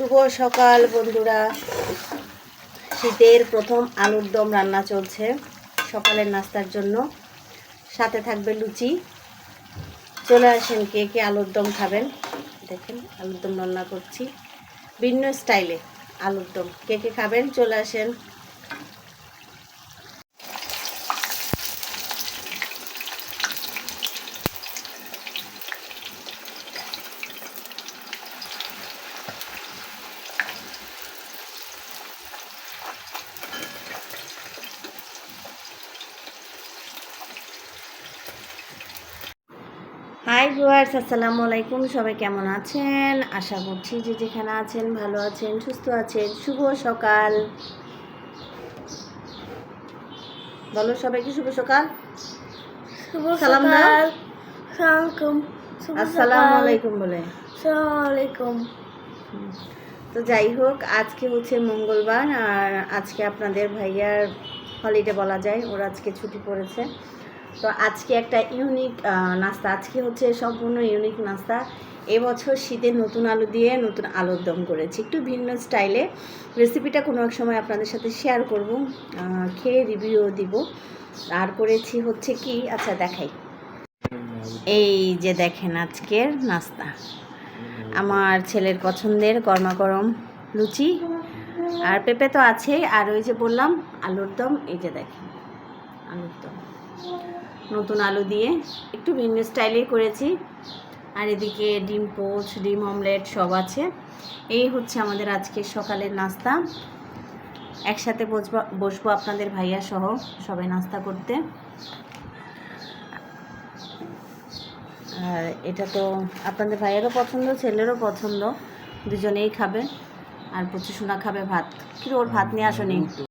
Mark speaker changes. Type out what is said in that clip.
Speaker 1: শুভ সকাল, বন্ধুরা। শীতের প্রথম আলুর দম রান্না চলছে সকালের নাস্তার জন্য। সাথে থাকবে লুচি। চলে আসেন কে কে আলুর দম খাবেন? দেখেন, আলুর দম রান্না করছি। ভিন্ন স্টাইলে আলুর দম। কে কে খাবেন? চলে আসেন হাই ভিউয়ার্স আসসালামু আলাইকুম। সবাই কেমন আছেন? আশা করছি যে যেখানে আছেন ভালো আছেন সুস্থ আছেন। শুভ সকাল। বলো সবাইকে শুভ সকাল।
Speaker 2: শুভ
Speaker 1: সালাম দাও। আসসালামু আলাইকুম বলে।
Speaker 2: আসসালামালাইকুম
Speaker 1: তো যাই হোক আজকে হচ্ছে মঙ্গলবার আর আজকে আপনাদের ভাইয়ার হলিডে বলা যায়। ওর আজকে ছুটি পড়েছে। তো আজকে একটা ইউনিক নাস্তা। আজকে হচ্ছে সম্পূর্ণ ইউনিক নাস্তা। এবছর শীতে নতুন আলু দিয়ে নতুন আলুর দম করেছি। একটু ভিন্ন স্টাইলে। রেসিপিটা কোনো এক সময় আপনাদের সাথে শেয়ার করব। খেয়ে রিভিউ দিব। আর করেছি হচ্ছে কি? আচ্ছা দেখাই। এই যে দেখেন আজকের নাস্তা। আমার ছেলের পছন্দের গরমা গরম লুচি। আর পেঁপে তো আছেই। আর ওই যে বললাম, আলুর দম। এই যে দেখেন, আলুর দম। নতুন আলু দিয়ে। একটু ভিন্ন স্টাইলেই করেছি। আর এদিকে ডিম পোচ, ডিম অমলেট সব আছে। এই হচ্ছে আমাদের আজকের সকালের নাস্তা। একসাথে বসবো বসবো আপনাদের ভাইয়া সহ সবাই নাস্তা করতে। আর এটা তো আপনাদের ভাইয়েরও পছন্দ, ছেলেরও পছন্দ। দুজনেই খাবে। আর প্রচুর সোনা খাবে ভাত। কি ওর ভাত নিয়ে আসনি?